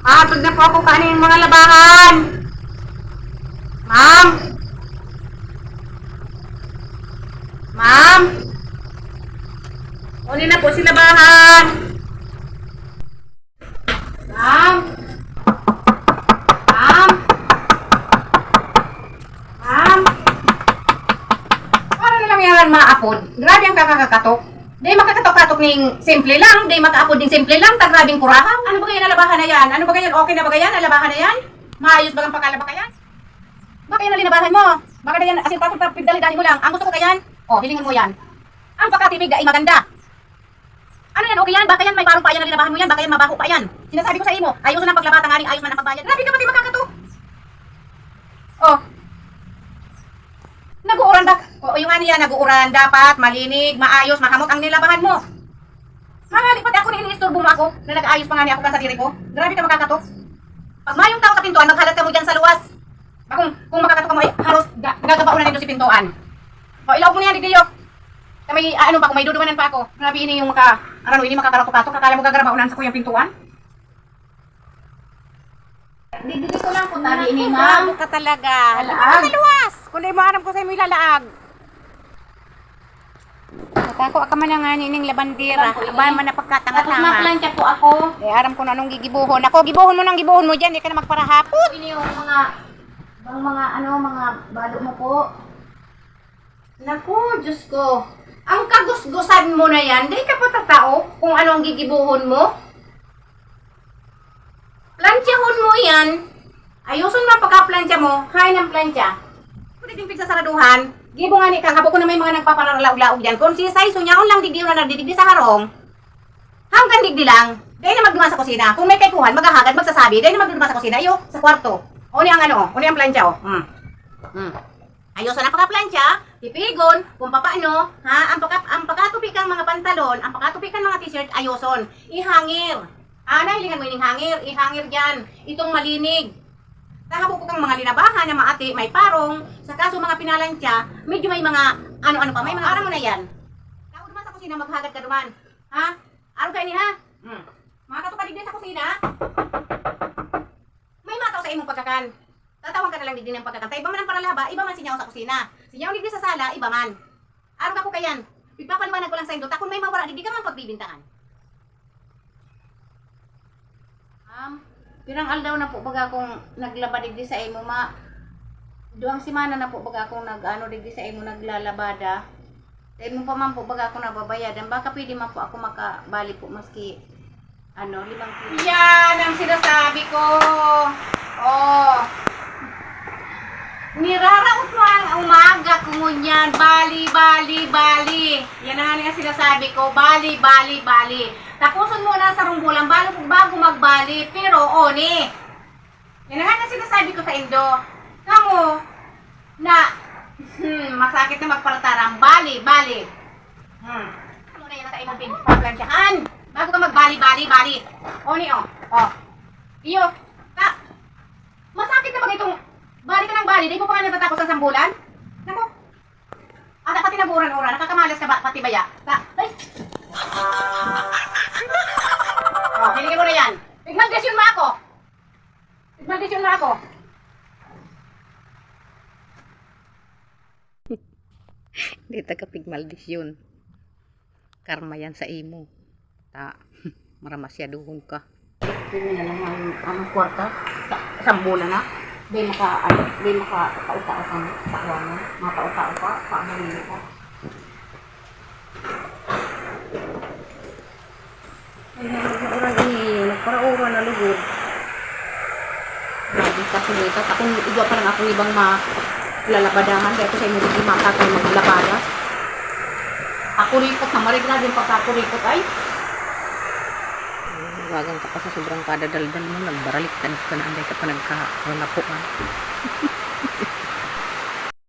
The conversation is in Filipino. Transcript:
Busog na po ako kanin mga labahan. Ma'am? Ma'am? Uli na po si labahan. Ma'am? Ma'am? Ma'am? Para na lang yan maapod. Grabe ang kakakatok. Di makakatok-katok ning simple lang, di makaapod ning simple lang, tagrabing kurahan. Ano ba kaya nalabahan na yan? Ano ba kaya okay na ba kaya nalabahan na yan? Maayos ba ang pakalaba kaya? Baka yan nalinabahan mo. Baka na yan, asin pa pa pigdali mo lang. Ang gusto ko kayan, oh, hilingan mo yan. Ang pagkatibig ay maganda. Ano yan, okay yan? Baka yan may parang pa yan nalinabahan mo yan, baka yan mabaho pa yan. Sinasabi ko sa imo, ayos na paglabata nga ayos man ang pagbayad. Grabe ka pati makakato. Oh, Nag-uuran ba? O yung ano nag-uuran. Dapat malinig, maayos, makamot ang nilabahan mo. Mga pati ako niliisturbo mo ako na nag-ayos pa nga niya ako sa diri ko. Grabe ka makakatok. Pag mayong tao sa pintuan, maghalat ka mo dyan sa luwas. Kung, kung makakatok ka mo, ay halos ga, gagabaon na nito si pintuan. O ilaw mo na yan, Didiyo. Kami, ah, ano pa, kung may dudumanan pa ako. Grabe ini yung maka, ano, ini makakaratok-katok. Kakala mo gagarabaonan sa kuyang pintuan. Didi ko lang po, tali ini, ma'am. ka talaga. Lalaag. Luwas! Di mo aram ko sa imo ilalaag. Nakako ka man nga nining labandera. Ako, ini. Aban man na Tapos maplantya po ako. Di aram ko na anong gigibuhon. Ako gibuhon mo nang gibuhon mo diyan, di ka na magparahapot. Ini yung mga, bang mga ano, mga balo mo po. Naku, Diyos ko. Ang kagusgusan mo na yan, di ka pa tatao kung ano ang gigibuhon mo. Plantyahon mo yan. Ayuson mo pagka-plantya mo, hay ng plantya. Din sa saraduhan, gibo nga ni kang habo ko na may mga nagpaparalaog-laog dyan. Kung si Sai, sunyaon lang digdi na nagdidigdi sa harong, hanggang digdi lang. Dahil na magduma sa kusina. Kung may kaykuhan, maghahagad, magsasabi. Dahil na magduma sa kusina, ayo, sa kwarto. O ni ang ano, o ni ang plancha, o. Hmm. Hmm. Ayusan ang pagka-plancha, pipigon, kung papaano, ha, ang pagka, ang pagkatupikang mga pantalon, ang pagkatupikang mga t-shirt, ayuson. Ihangir. Ah, nahilingan mo ining hangir, ihangir dyan. Itong malinig. Tahabo ko mga linabahan na maati, may parong, sa kaso mga pinalantya, medyo may mga, ano-ano pa, may mga araw mo na yan. Tao duman sa kusina, maghagad ka duman. Ha? Araw kayo ni ha? Hmm. Mga katukadig din sa kusina, may mataw sa imong pagkakan. Tatawag ka na lang digdi ng pagkakan. Iba man ang paralaba, iba man sinyaw sa kusina. Sinyaw digdi sa sala, iba man. Araw ka ko kayan. Pagpapaliwanag ko lang sa indot. Kung may mawala, digdi ka man pagbibintangan. Um, pirang aldaw na po baga akong naglaba digdi sa imo ma. Duang simana na po baga akong nag ano digdi sa imo naglalabada. Sa imo pa man po baga ako nababayadan. Baka pwede man po ako makabali po maski ano, limang kilo. Yan ang sinasabi ko. Oh. Niraraot mo ang umaga kumunyan. Bali, bali, bali. Yan ang nga sinasabi ko. Bali, bali, bali. Tapusin mo na sa runggulang bago, bago magbali. Pero, oni. Yan ang nga sinasabi ko sa Indo. Kamu, na, hmm, masakit na magparatarang. Bali, bali. Hmm. Ano na yan sa imong pinagplansyahan? Bago ka magbali, bali, bali. Oni, oh. Oh. Iyo. Ka, masakit na ba itong bali ka ng bali? Di mo pa nga natatapos ang sambulan? Nako. Ah, dapat tinaburan-ura. Nakakamalas ka ba? Pati baya? Ka, ay. oh, hiligin mo na yan. Pigmaldesyon mo ako. Pigmaldesyon mo ako. Di taga pigmaldisyon. Karma yan sa imo. Ta, maramasyaduhon ka. Hindi na lang ang, ang kwarta. Sa, sambulan na. Di maka, ano, di maka, tao-tao ka sa kawangan. Mga tao-tao ka. Ay, nagparaoran eh. Nagparaoran na lugod. Grabe ka sulitat. Ako, iba pa lang ako ibang ma lalabadahan. Kaya ako sa inyo hindi mata kayo maglabada. Ako ripot na marigrad yung pagkakuripot ay. Wagang ka pa sa sobrang kadadaldan mo. Nagbaralik ka na anday ka pa nagkawala po. ah.